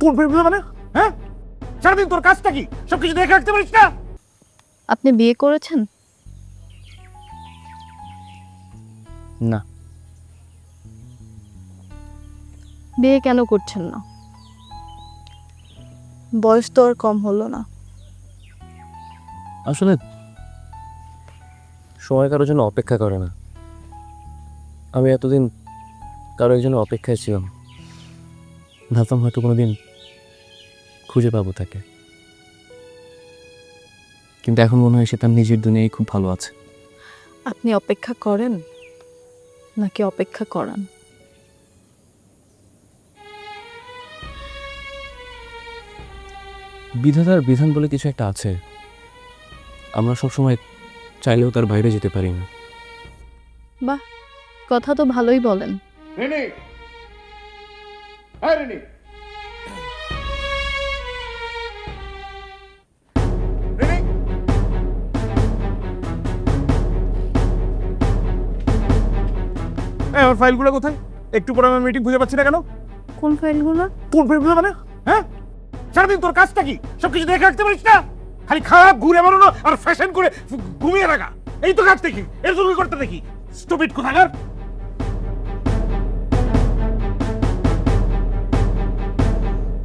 তোর প্রেম মানে? হ্যাঁ? সারাদিন তোর কাজটা কি? সব কিছু দেখে রাখতে পারিস না? আপনি বিয়ে করেছেন? না। বিয়ে কেন করছেন না? বয়স তো আর কম হলো না। আসলে সময় কারোর জন্য অপেক্ষা করে না। আমি এতদিন কারও একজনের অপেক্ষায় ছিলাম। ভাবতাম হয়তো কোনোদিন খুঁজে পাবো তাকে। কিন্তু এখন মনে হয় সে তার নিজের দুনিয়ায় খুব ভালো আছে। আপনি অপেক্ষা করেন নাকি অপেক্ষা করান? বিধাতার বিধান বলে কিছু একটা আছে। আমরা সবসময় চাইলেও তার বাইরে যেতে পারি না। বাহ কথা তো ভালোই বলেন। আমার ফাইলগুলো কোথায়? একটু পরে আমার মিটিং খুঁজে পাচ্ছি না কেন? কোন ফাইলগুলো? কোন ফাইলগুলো মানে? হ্যাঁ? সারাদিন তোর কাজটা কি? সব কিছু দেখে রাখতে পারিস না? খালি খারাপ ঘুরে বেড়ানো আর ফ্যাশন করে ঘুমিয়ে রাখা এই তো কাজ দেখি। এর জন্য করতে দেখি? স্টুপিড কোথাকার?